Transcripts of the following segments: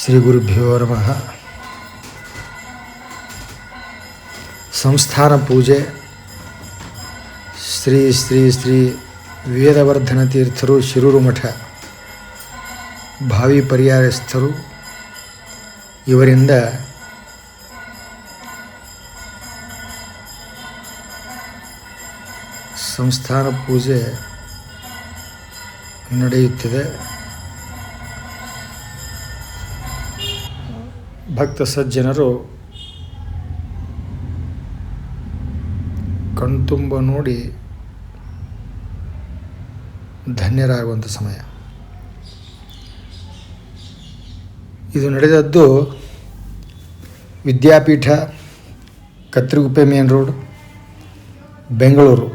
ಶ್ರೀ ಗುರುಭ್ಯೋ ನಮಃ. ಸಂಸ್ಥಾನ ಪೂಜೆ, ಶ್ರೀ ಶ್ರೀ ಶ್ರೀ ವೇದವರ್ಧನ ತೀರ್ಥರು ಶಿರೂರು ಮಠ ಭಾವಿ ಪರಿಹಾರಸ್ಥರು ಇವರಿಂದ ಸಂಸ್ಥಾನ ಪೂಜೆ ನಡೆಯುತ್ತಿದೆ. ಭಕ್ತ ಸಜ್ಜನರು ಕಣ್ತುಂಬ ನೋಡಿ ಧನ್ಯರಾಗುವಂಥ ಸಮಯ. ಇದು ನಡೆದದ್ದು ವಿದ್ಯಾಪೀಠ ಕತ್ರಿಗುಪ್ಪೆ ಮೇನ್ ರೋಡ್, ಬೆಂಗಳೂರು.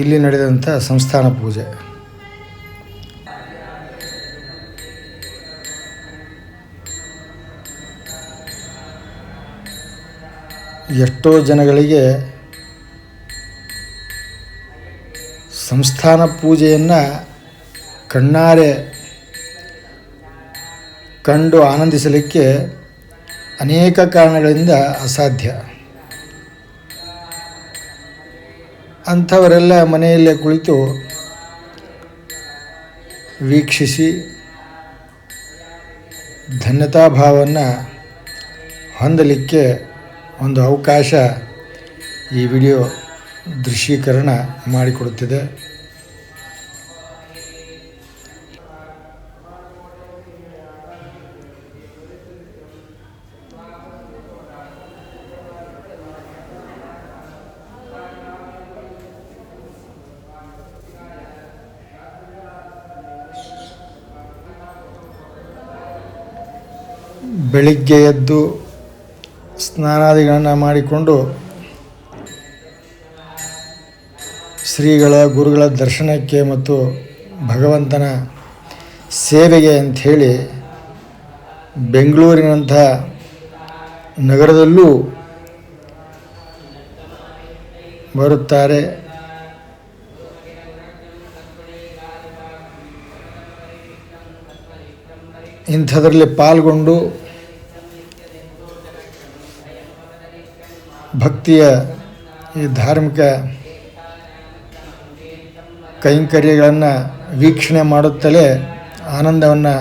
ಇಲ್ಲಿ ನಡೆದಂಥ ಸಂಸ್ಥಾನ ಪೂಜೆ. ಎಷ್ಟೋ ಜನಗಳಿಗೆ ಸಂಸ್ಥಾನ ಪೂಜೆಯನ್ನು ಕಣ್ಣಾರೆ ಕಂಡು ಆನಂದಿಸಲಿಕ್ಕೆ ಅನೇಕ ಕಾರಣಗಳಿಂದ ಅಸಾಧ್ಯ. ಅಂಥವರೆಲ್ಲ ಮನೆಯಲ್ಲೇ ಕುಳಿತು ವೀಕ್ಷಿಸಿ ಧನ್ಯತಾಭಾವವನ್ನು ಹೊಂದಲಿಕ್ಕೆ ಒಂದು ಅವಕಾಶ ಈ ವಿಡಿಯೋ ದೃಶ್ಯೀಕರಣ ಮಾಡಿಕೊಡುತ್ತಿದೆ. ಬೆಳಿಗ್ಗೆ ಎದ್ದು ಸ್ನಾನಾದಿಗಳನ್ನು ಮಾಡಿಕೊಂಡು ಶ್ರೀಗಳ ಗುರುಗಳ ದರ್ಶನಕ್ಕೆ ಮತ್ತು ಭಗವಂತನ ಸೇವೆಗೆ ಅಂಥೇಳಿ ಬೆಂಗಳೂರಿನಂಥ ನಗರದಲ್ಲೂ ಬರುತ್ತಾರೆ. ಇಂಥದ್ರಲ್ಲಿ ಪಾಲ್ಗೊಂಡು ಭಕ್ತಿಯ ಈ ಧಾರ್ಮಿಕ ಕೈಂಕರ್ಯಗಳನ್ನು ವೀಕ್ಷಣೆ ಮಾಡುತ್ತಲೇ ಆನಂದವನ್ನು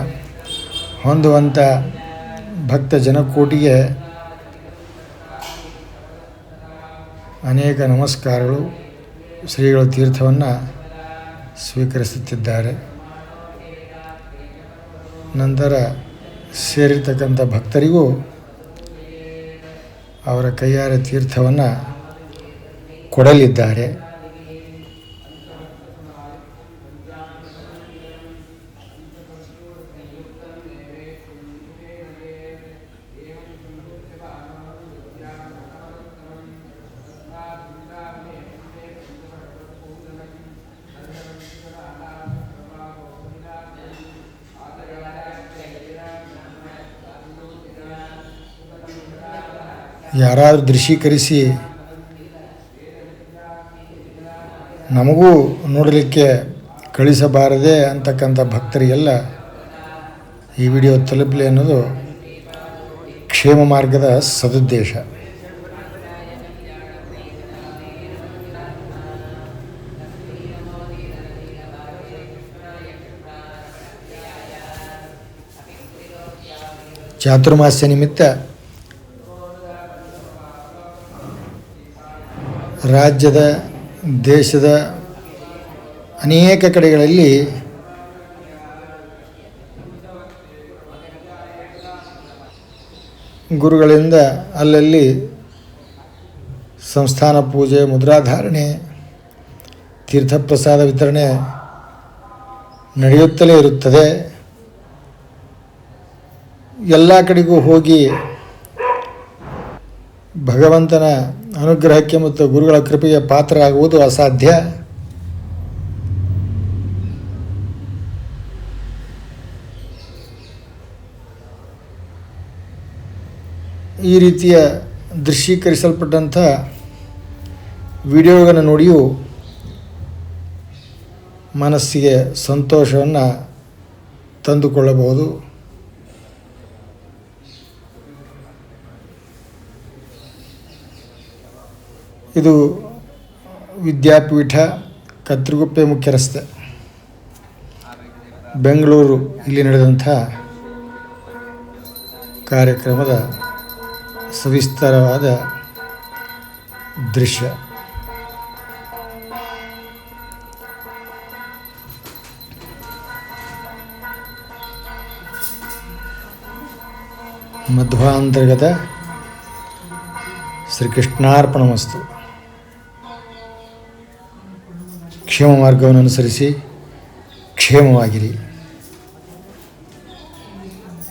ಹೊಂದುವಂಥ ಭಕ್ತ ಜನಕೋಟಿಗೆ ಅನೇಕ ನಮಸ್ಕಾರಗಳು. ಶ್ರೀಗಳ ತೀರ್ಥವನ್ನು ಸ್ವೀಕರಿಸುತ್ತಿದ್ದಾರೆ. ನಂತರ ಸೇರಿರ್ತಕ್ಕಂಥ ಭಕ್ತರಿಗೂ ಅವರ ಕೈಯಾರೆ ತೀರ್ಥವನ್ನು ಕೊಡಲಿದ್ದಾರೆ. ಯಾರಾದರೂ ದೃಶ್ಯೀಕರಿಸಿ ನಮಗೂ ನೋಡಲಿಕ್ಕೆ ಕಳಿಸಬಾರದೆ ಅಂತಕ್ಕಂಥ ಭಕ್ತರಿಗೆಲ್ಲ ಈ ವಿಡಿಯೋ ತಲುಪಲಿ ಅನ್ನೋದು ಕ್ಷೇಮ ಮಾರ್ಗದ ಸದುದ್ದೇಶ. ಚಾತುರ್ಮಾಸ್ಯ ನಿಮಿತ್ತ ರಾಜ್ಯದ, ದೇಶದ ಅನೇಕ ಕಡೆಗಳಲ್ಲಿ ಗುರುಗಳಿಂದ ಅಲ್ಲಲ್ಲಿ ಸಂಸ್ಥಾನ ಪೂಜೆ, ಮುದ್ರಾಧಾರಣೆ, ತೀರ್ಥಪ್ರಸಾದ ವಿತರಣೆ ನಡೆಯುತ್ತಲೇ ಇರುತ್ತದೆ. ಎಲ್ಲ ಕಡೆಗೂ ಹೋಗಿ ಭಗವಂತನ ಅನುಗ್ರಹಕ್ಕೆ ಮತ್ತು ಗುರುಗಳ ಕೃಪೆಗೆ ಪಾತ್ರ ಆಗುವುದು ಅಸಾಧ್ಯ? ಈ ರೀತಿಯ ದೃಶ್ಯೀಕರಿಸಲ್ಪಟ್ಟಂಥ ವಿಡಿಯೋಗಳನ್ನು ನೋಡಿಯೂ ಮನಸ್ಸಿಗೆ ಸಂತೋಷವನ್ನು ತಂದುಕೊಳ್ಳಬಹುದು. ಇದು ವಿದ್ಯಾಪೀಠ ಕತ್ರಿಗುಪ್ಪೆ ಮುಖ್ಯ ರಸ್ತೆ. ಬೆಂಗಳೂರು ಇಲ್ಲಿ ನಡೆದಂಥ ಕಾರ್ಯಕ್ರಮದ ಸವಿಸ್ತಾರವಾದ ದೃಶ್ಯ. ಮಧ್ವಾಂತರ್ಗತ ಶ್ರೀಕೃಷ್ಣಾರ್ಪಣಮಸ್ತು ಕ್ಷೇಮ ಮಾರ್ಗವನ್ನು ಅನುಸರಿಸಿ ಕ್ಷೇಮವಾಗಿರಿ.